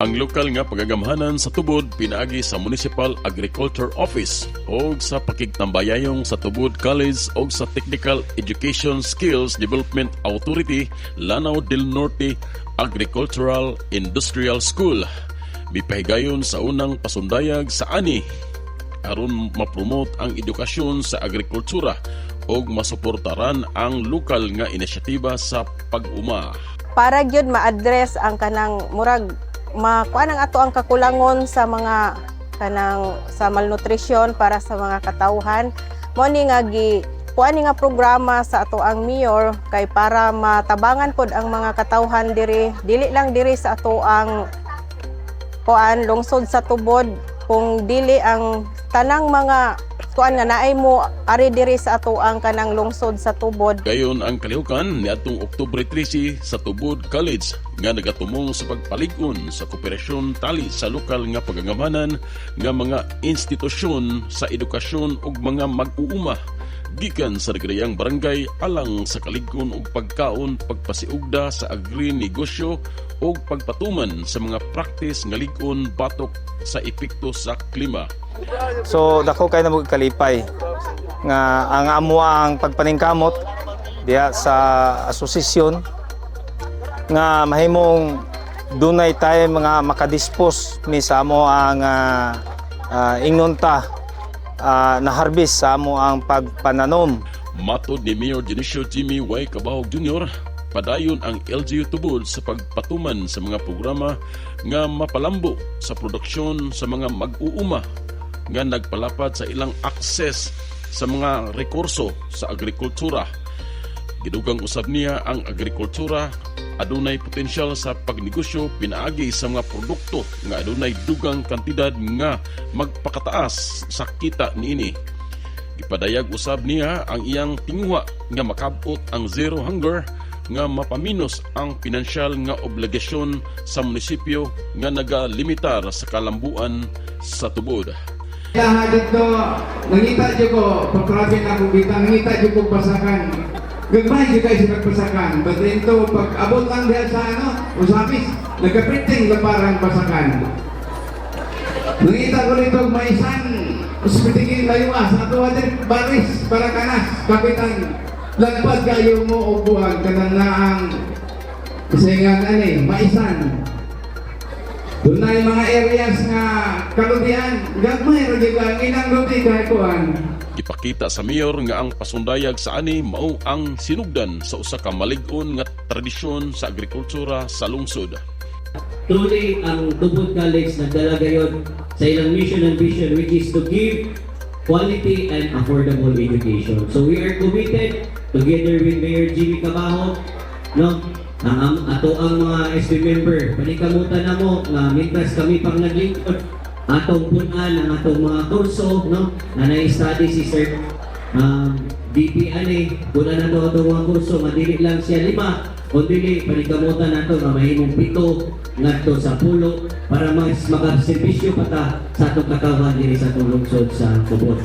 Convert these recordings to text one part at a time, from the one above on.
Ang lokal nga pagagamhanan sa tubod pinaagi sa Municipal Agriculture Office o sa pakigtambayayong sa Tubod College o sa Technical Education Skills Development Authority Lanao del Norte Agricultural Industrial School. Mipahigayon sa unang pasundayag sa ani aron mapromote ang edukasyon sa agrikultura o masuportaran ang lokal nga inisyatiba sa pag-uma. para gyud ma-address ang kanang murag makuha ang ato ang kakulangon sa mga kanang sa malnutrition para sa mga katawhan mo ni nga gi kuha ni nga programa sa ato ang mayor kay para matabangan pod ang mga katawhan diri. Dili lang diri sa ato ang kuan lungsod sa tubod kung dili ang tanang mga kuan nga naay mo ari diri sa ato ang kanang lungsod sa tubod. Gayon ang kalihukan ni atong Oktubre 13 sa Tubod College nga nagatumong sa pagpalig-on sa kooperasyon tali sa lokal nga pagangamanan nga mga institusyon sa edukasyon ug mga mag-uuma gikan sa nagdayang barangay alang sa kalig-on ug pagkaon pagpasiugda sa agri-negosyo ug pagpatuman sa mga practice nga lig-on batok sa epekto sa klima. So dako kay na kalipay nga ang amo ang pagpaningkamot diha sa asosasyon nga mahimong dunay tayo mga makadispose ni sa amo ang uh, uh, ingunta uh, na harvest sa amo ang pagpananom. Matod ni Mayor Dionisio Jimmy Y. Cabahog Jr., padayon ang LGU tubod sa pagpatuman sa mga programa nga mapalambo sa produksyon sa mga mag-uuma nga nagpalapad sa ilang akses sa mga rekurso sa agrikultura. Gidugang usab niya ang agrikultura adunay potensyal sa pagnegosyo pinaagi sa mga produkto nga adunay dugang kantidad nga magpakataas sa kita niini. Ipadayag usab niya ang iyang tingwa nga makabot ang zero hunger nga mapaminos ang pinansyal nga obligasyon sa munisipyo nga nagalimitar sa kalambuan sa tubod. Lahat dito, nangita dyo ko, pagkrabi na bitang, nangita dyo ko pasakan. Gagmay dyo kayo sa nagpasakan. But ito, pag abot lang dahil sa ano, usapis, nagkaprinting na parang pasakan. Nangita ko rito, maisan, uspitingin layuas, ato din, baris, para kanas, kapitan. Lagpad kayo mo o buwan, kanang naang, isingan ani, maisan. Doon na yung mga areas nga kaludian, gagmay ragi ka, inang ludi kahit kuhan. Ipakita sa mayor nga ang pasundayag sa ani mao ang sinugdan sa usa ka malig-on nga tradisyon sa agrikultura sa lungsod. Truly, ang Tubod College nagdala gayon sa ilang mission and vision which is to give quality and affordable education. So we are committed together with Mayor Jimmy Cabajo, no? Ang ang ato ang mga SB member, panikamutan na mo nga mientras kami pang naglingkod atong punan ang atong mga kurso, no? Na na-study si Sir um, DP ani, punan na to atong mga kurso, madili lang siya lima, o dili panikamutan nato nga mahimong pito ngadto sa pulo para mas makaservisyo pa ta sa atong katawan diri sa atong lungsod sa Tubod.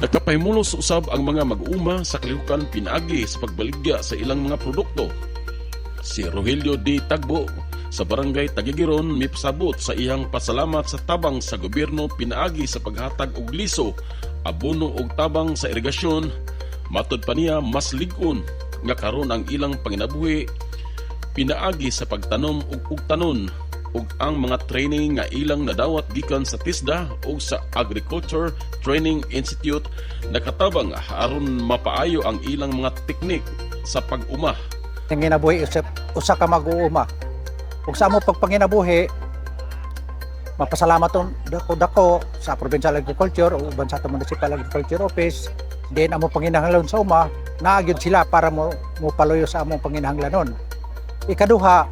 Nagkapahimulos usab ang mga mag-uma sa kalihukan pinaagi sa pagbaligya sa ilang mga produkto. Si Rogelio D. Tagbo sa barangay Tagigiron mipasabot sa iyang pasalamat sa tabang sa gobyerno pinaagi sa paghatag og liso, abono og tabang sa irigasyon. Matod pa niya mas ligon nga karon ang ilang panginabuhi pinaagi sa pagtanom ug ugtanon ug ang mga training nga ilang nadawat gikan sa TISDA ug sa Agriculture Training Institute nakatabang aron mapaayo ang ilang mga teknik sa pag-uma ang ginabuhi usa, usa ka mag-uuma. Ug sa mo pagpanginabuhi, mapasalamat ton dako dako sa Provincial Agriculture o uban sa Municipal Agriculture Office. Then amo panginahanglanon sa uma, naagyod sila para mo mo paluyo sa among panginahanglanon. Ikaduha,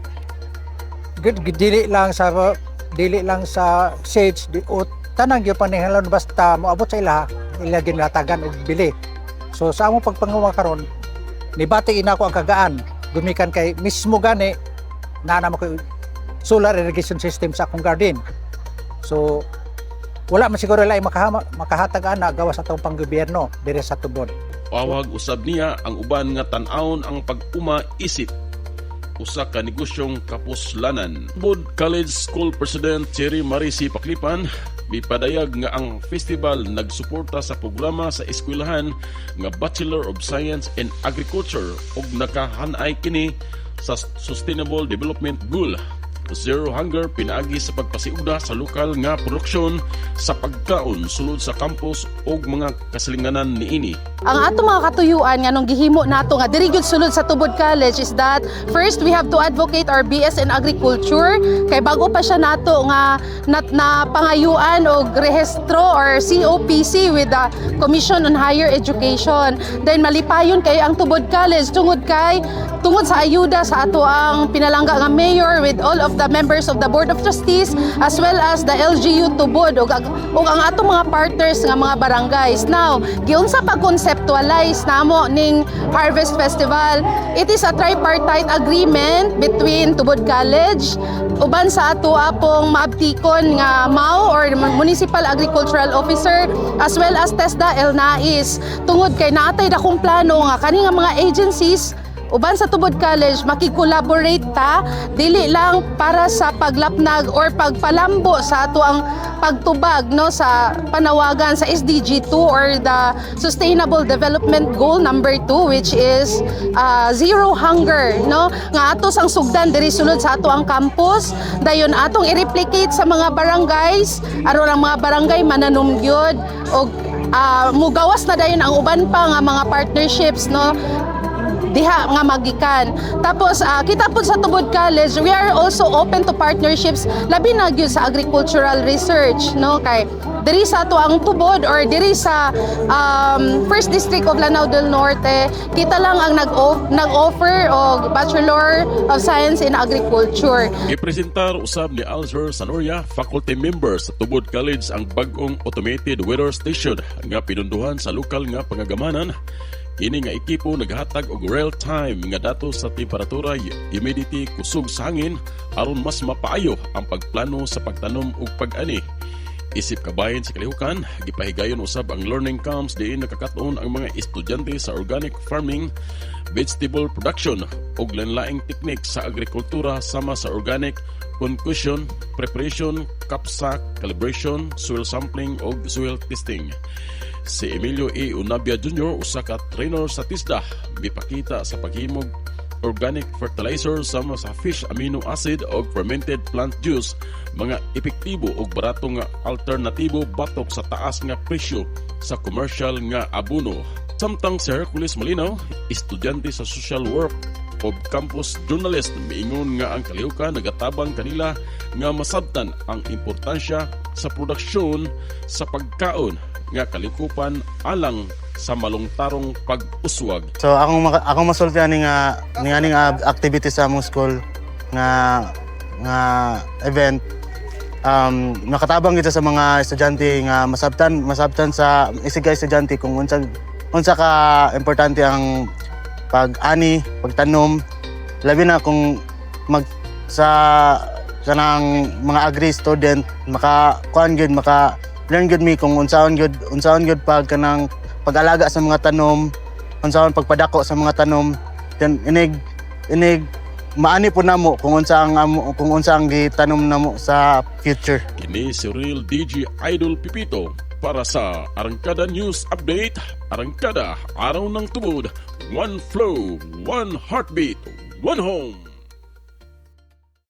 dili lang sa dili lang sa seeds di tanang gyud panginahanglanon basta moabot sa ila ila ginatagan og bili. So sa among pagpanguha karon, nibati ina ko ang kagaan gumikan kay mismo gani na naman ko solar irrigation system sa akong garden. So wala man siguro makahama, makahatag ana gawas atong panggobyerno dire sa tubod Pawag usab niya ang uban nga tan-awon ang pag-uma isip. Usa ka negosyong kapuslanan. Bud College School President Cherry Marisi Paklipan Mipadayag nga ang festival nagsuporta sa programa sa eskwelahan nga Bachelor of Science in Agriculture ug nakahanay kini sa Sustainable Development Goal Zero Hunger pinaagi sa pagpasiugda sa lokal nga produksyon sa pagkaon sulod sa campus ug mga kasilinganan niini. Ang ato mga katuyuan nga nung gihimo nato nga diri sulod sa Tubod College is that first we have to advocate our BS in Agriculture kay bago pa siya nato nga nat na pangayuan og rehistro or COPC with the Commission on Higher Education. Then malipayon kay ang Tubod College tungod kay tungod sa ayuda sa ato ang pinalangga nga mayor with all of the members of the Board of Trustees as well as the LGU Tubod ug ug ang ato mga partners nga mga barangays. Now, giunsa pa conceptualize namo ning Harvest Festival. It is a tripartite agreement between Tubod College uban sa ato apong maabtikon nga MAO or Municipal Agricultural Officer as well as TESDA El Nais tungod kay naatay dakong plano nga kani nga mga agencies uban sa Tubod College makikolaborate ta dili lang para sa paglapnag or pagpalambo sa ato ang pagtubag no sa panawagan sa SDG 2 or the Sustainable Development Goal number 2 which is uh, zero hunger no? Nga ato sang sugdan diri sulod sa ato ang campus. Dayon atong i-replicate sa mga barangays aron ang mga barangay mananum gyud. Og uh, mugawas na dayon ang uban pa nga mga partnerships no diha nga magikan. Tapos ah, kita po sa Tubod College, we are also open to partnerships labi na gyud sa agricultural research no kay diri sa ato ang tubod or diri sa um, First District of Lanao del Norte, kita lang ang nag-off- nag-offer og Bachelor of Science in Agriculture. Gipresentar usab ni Alzer Sanoria, faculty member sa Tubod College ang bagong automated weather station nga pinunduhan sa lokal nga pangagamanan. Kini nga ekipo naghatag og real-time nga datos sa temperatura, humidity, kusog sa hangin aron mas mapaayo ang pagplano sa pagtanom ug pag-ani. Isip kabayan sa kalihukan, gipahigayon usab ang learning camps diin nakakatuon ang mga estudyante sa organic farming, vegetable production ug lanlaing teknik sa agrikultura sama sa organic concussion, preparation, kapsa, calibration, soil sampling ug soil testing. Si Emilio E. Unabia Jr. usa ka trainer sa TISDA mipakita sa paghimog organic fertilizer sama sa fish amino acid o fermented plant juice mga epektibo ug barato nga alternatibo batok sa taas nga presyo sa commercial nga abono. Samtang si Hercules Malinaw, estudyante sa social work o campus journalist miingon nga ang kalihukan nagatabang kanila nga masabtan ang importansya sa produksyon sa pagkaon nga kalikupan alang sa malungtarong pag-uswag. So akong akong masulti ani nga ni aning activity sa among school nga nga event. Um nakatabang kita sa mga estudyante nga masabtan masabtan sa isig ka estudyante kung unsa unsa ka importante ang pag-ani, pagtanom. Labi na kung mag sa kanang mga agri student maka kuan gyud maka learn gyud mi kung unsaon gyud unsaon gyud pag kanang pag-alaga sa mga tanom, unsaon pagpadako sa mga tanom, then inig inig maani po namo kung unsa ang kung unsa ang gitanom namo sa future. Kini si Real DJ Idol Pipito para sa Arangkada News Update. Arangkada, Araw ng Tubod, One Flow, One Heartbeat, One Home.